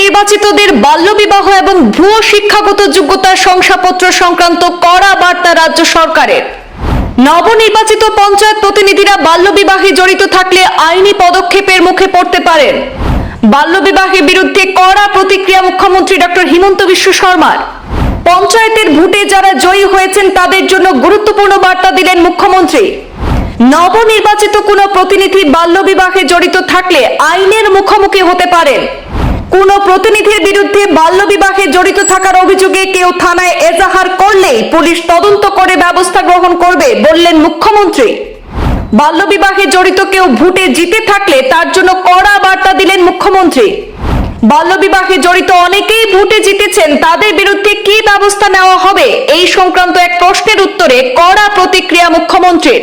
নির্বাচিতদের বাল্যবিবাহ এবং ভুয়ো শিক্ষাগত যোগ্যতার শংসাপত্র সংক্রান্ত কড়া বার্তা রাজ্য সরকারের। নবনির্বাচিত পঞ্চায়েত প্রতিনিধিরা বাল্যবিবাহে জড়িত থাকলে আইনি পদক্ষেপের মুখে পড়তে পারেন। বাল্যবিবাহের বিরুদ্ধে কড়া প্রতিক্রিয়া মুখ্যমন্ত্রী ডক্টর হিমন্ত বিশ্ব শর্মার। পঞ্চায়েতের ভোটে যারা জয়ী হয়েছেন তাদের জন্য গুরুত্বপূর্ণ বার্তা দিলেন মুখ্যমন্ত্রী। নবনির্বাচিত কোনো প্রতিনিধি বাল্যবিবাহে জড়িত থাকলে আইনের মুখোমুখি হতে পারেন। কোনো প্রতিনিধির বিরুদ্ধে বাল্যবিবাহে জড়িত থাকার অভিযোগে কেউ থানায় এজাহার করলেই পুলিশ তদন্ত করে ব্যবস্থা গ্রহণ করবে বললেন মুখ্যমন্ত্রী। বাল্যবিবাহে জড়িত কেউ ভোটে জিতে থাকলে তার জন্য কড়া বার্তা দিলেন মুখ্যমন্ত্রী। বাল্যবিবাহে জড়িত অনেকেই ভোটে জিতেছেন, তাদের বিরুদ্ধে কি ব্যবস্থা নেওয়া হবে? এই সংক্রান্ত এক প্রশ্নের উত্তরে কড়া প্রতিক্রিয়া মুখ্যমন্ত্রীর।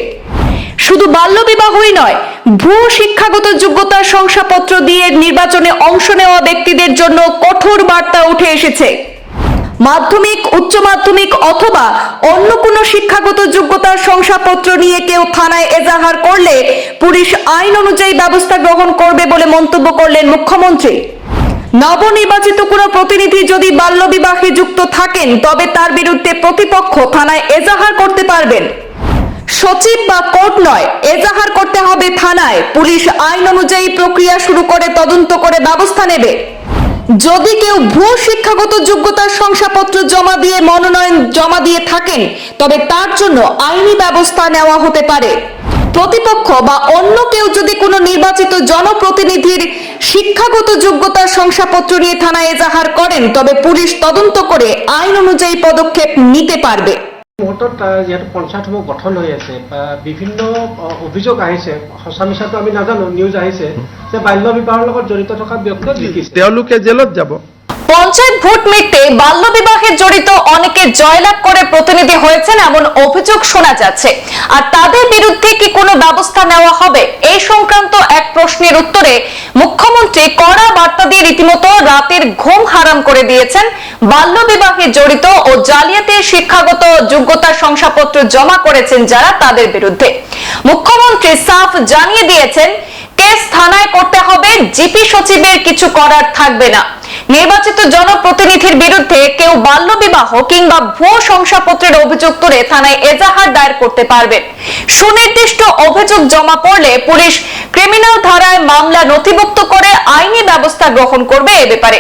শুধু বাল্যবিবাহই নয় ভুয়ো শিক্ষাগত যোগ্যতার শংসাপত্র দিয়ে নির্বাচনে অংশ নেওয়া ব্যক্তিদের জন্য কঠোর বার্তা উঠে এসেছে। মাধ্যমিক, উচ্চ মাধ্যমিক অথবা অন্য কোনো শিক্ষাগত যোগ্যতার শংসাপত্র নিয়ে কেউ থানায় এজাহার করলে পুলিশ আইন অনুযায়ী ব্যবস্থা গ্রহণ করবে বলে মন্তব্য করলেন মুখ্যমন্ত্রী। নবনির্বাচিত কোনো প্রতিনিধি যদি বাল্যবিবাহে যুক্ত থাকেন, তবে তার বিরুদ্ধে প্রতিপক্ষ থানায় এজাহার করতে পারবেন। সচিব বা কোর্ট নয়, এজাহার করতে হবে থানায়। পুলিশ আইন অনুযায়ী প্রক্রিয়া শুরু করে, তদন্ত করে ব্যবস্থা নেবে। যদি কেউ ভুয়ো শিক্ষাগত যোগ্যতার শংসাপত্র জমা দিয়ে, মনোনয়ন জমা দিয়ে থাকেন, তবে তার জন্য আইনি ব্যবস্থা নেওয়া হতে পারে। প্রতিপক্ষ বা অন্য কেউ যদি কোনো নির্বাচিত জনপ্রতিনিধির শিক্ষাগত যোগ্যতার শংসাপত্র নিয়ে থানায় এজাহার করেন, তবে পুলিশ তদন্ত করে আইন অনুযায়ী পদক্ষেপ নিতে পারবে। মুহূৰ্তত যিহেতু পঞ্চায়তসমূহ গঠন হৈ আছে, বা বিভিন্ন অভিযোগ আহিছে, সঁচা মিছাটো আমি নাজানো নিউজ আহিছে, যে বাল্য বিবাহৰ লগত জড়িত থকা ব্যক্তিক লিখিছে। তেওঁলোকে জেলত যাব। পঞ্চায়েত ভোট মিটতে বাল্যবিবাহে জড়িত অনেকে জয়লাভ করে প্রতিনিধি হয়েছেন এমন অভিযোগ শোনা যাচ্ছে। আর তাদের বিরুদ্ধে কি কোনো ব্যবস্থা নেওয়া হবে? এই সংক্রান্ত এক প্রশ্নের উত্তরে মুখ্যমন্ত্রী কড়া বার্তা দিয়ে রীতিমতো রাতের ঘুম হারাম করে দিয়েছেন। বাল্যবিবাহে জড়িত ও জালিয়াতে শিক্ষাগত যোগ্যতার শংসাপত্র জমা করেছেন যারা তাদের বিরুদ্ধে। মুখ্যমন্ত্রী সাফ জানিয়ে দিয়েছেন, কেস থানায় করতে হবে, জিপি সচিবের কিছু করার থাকবে না। নির্বাচিত জনপ্রতিনিধির বিরুদ্ধে কেউ বাল্যবিবাহ কিংবা ভুয়ো শংসাপত্রের অভিযোগ তুলে থানায় এজাহার দায়ের করতে পারবেন সুনির্দিষ্ট অভিযোগ জমা পড়লে পুলিশ ক্রিমিনাল ধারায় মামলা নথিভুক্ত করে আইনি ব্যবস্থা গ্রহণ করবে এ ব্যাপারে।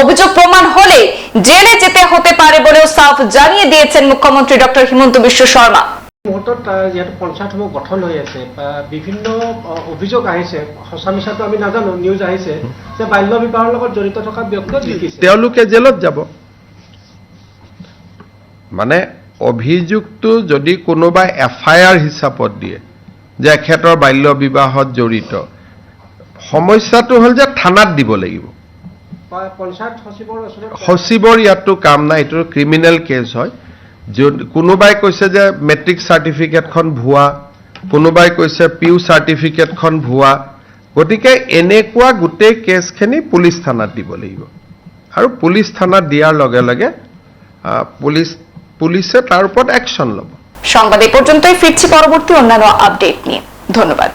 অভিযোগ প্রমাণ হলে জেলে যেতে হতে পারে বলেও সাফ জানিয়ে দিয়েছেন মুখ্যমন্ত্রী ডক্টর হিমন্ত বিশ্ব শর্মা। আহ, যিহেতু পঞ্চায়তসমূহ গঠন হৈ আছে বা বিভিন্ন অভিযোগ আহিছে সঁচা মিছাটো আমি নাজানো নিউজ আহিছে যে বাল্য বিবাহৰ লগত জড়িত থকা ব্যক্তিক লিখিছে। তেওঁলোকে জেলত যাব। মানে অভিযোগটো যদি কোনোবাই এফ আই আৰ হিচাপত দিয়ে যে এখেতৰ বাল্য বিবাহত জড়িত সমস্যাটো হ'ল যে থানাত দিব লাগিব। সচিবৰ ইয়াততো কাম নাই এইটো ক্ৰিমিনেল কেছ হয়। কোনোবাই কৈছে যে মেট্ৰিক চাৰ্টিফিকেটখন ভুৱা, কোনোবাই কৈছে পিউ চাৰ্টিফিকেটখন ভুৱা, গতিকে এনেকুৱা গোটেই কেছখিনি পুলিচ থানাত দিব লাগিব। আৰু পুলিচ থানাত দিয়াৰ লগে লগে পুলিচ, পুলিচে তাৰ ওপৰত একশ্যন ল'ব। সংবাদ এ পর্যন্তই ফিরছি পরবর্তী অন্যান্য আপডেট নিয়ে। ধন্যবাদ।